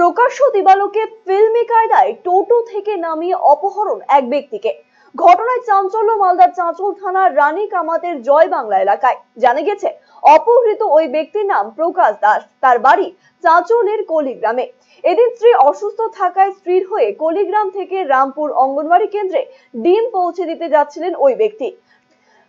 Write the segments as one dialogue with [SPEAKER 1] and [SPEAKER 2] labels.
[SPEAKER 1] প্রকাশ্য দিবালোকে ফিল্মি কায়দায় টোটো থেকে নামিয়ে অপহরণ এক ব্যক্তিকে। ঘটনায় চাঞ্চল্য মালদার চাঁচল থানার রানী কামাতের জয় বাংলা এলাকায়। জানা গেছে, অপহৃত ওই ব্যক্তির নাম প্রকাশ দাস। তার বাড়ি চাঁচলের কলিগ্রামে। এদিন স্ত্রী অসুস্থ থাকায় স্ত্রীর হয়ে কলিগ্রাম থেকে রামপুর অঙ্গনওয়াড়ি কেন্দ্রে ডিম পৌঁছে দিতে যাচ্ছিলেন ওই ব্যক্তি।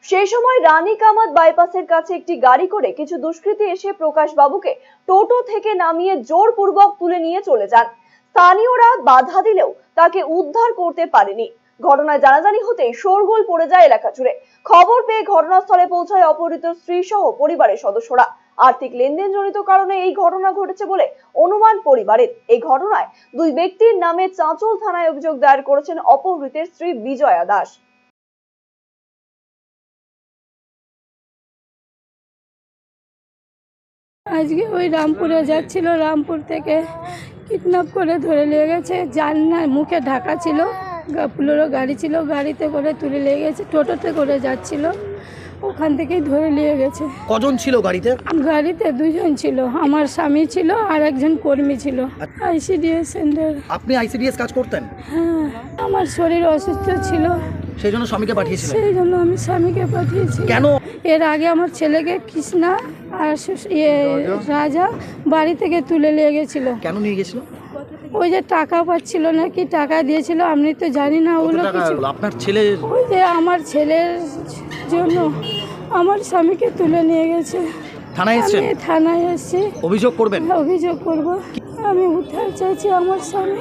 [SPEAKER 1] সেই সময় রানী কামাত বাইপাসের কাছে একটি গাড়ি করে কিছু দুষ্কৃতী এসে প্রকাশ বাবুকে টোটো থেকে নামিয়ে জোরপূর্বক তুলে নিয়ে চলে যান। স্থানীয়রা বাধা দিলেও তাকে উদ্ধার করতে পারেনি। ঘটনায় জানাজানি হতেই শোরগোল পড়ে যায় এলাকা জুড়ে। খবর পেয়ে ঘটনাস্থলে পৌঁছায় অপহৃত স্ত্রী সহ পরিবারের সদস্যরা। আর্থিক লেনদেন জনিত কারণে এই ঘটনা ঘটেছে বলে অনুমান পরিবারের। এই ঘটনায় দুই ব্যক্তির নামে চাঁচল থানায় অভিযোগ দায়ের করেছেন অপহৃতের স্ত্রী বিজয়া দাস।
[SPEAKER 2] আজকে ওই রামপুরে যাচ্ছিল রামপুর থেকে কিডন্যাপ করে ধরে নিয়ে গেছে। না মুখে ঢাকা ছিল পুলোরও গাড়ি ছিল গাড়িতে করে তুলে নিয়ে গেছে টোটোতে করে যাচ্ছিল ওখান থেকেই ধরে নিয়ে গেছে।
[SPEAKER 3] কজন ছিল গাড়িতে?
[SPEAKER 2] গাড়িতে দুজন ছিল আমার স্বামী ছিল আর একজন কর্মী ছিল আইসিডিএস সেন্টার
[SPEAKER 3] আপনি আইসিডিএস কাজ করতেন?
[SPEAKER 2] হ্যাঁ আমার শরীর অসুস্থ ছিল।
[SPEAKER 3] সেই জন্য স্বামীকে পাঠিয়েছিলেন
[SPEAKER 2] সেই জন্য আমি স্বামীকে পাঠিয়েছি।
[SPEAKER 3] কেন?
[SPEAKER 2] এর আগে আমার ছেলেকে কৃষ্ণা আর ইয়ে রাজা? বাড়ি থেকে তুলে নিয়ে গেছিল।
[SPEAKER 3] কেন নিয়ে গেছিল?
[SPEAKER 2] ওই যে টাকা পাচ্ছিল নাকি টাকা দিয়েছিল আমি তো জানি না ওগুলো?
[SPEAKER 3] আপনার ছেলে
[SPEAKER 2] ওই যে আমার ছেলের জন্য আমার স্বামীকে তুলে নিয়ে গেছে।
[SPEAKER 3] থানায় এসেছেন?
[SPEAKER 2] থানায় এসেছি।
[SPEAKER 3] অভিযোগ করবেন?
[SPEAKER 2] অভিযোগ করব। আমি উদ্ধার চাইছি আমার স্বামী।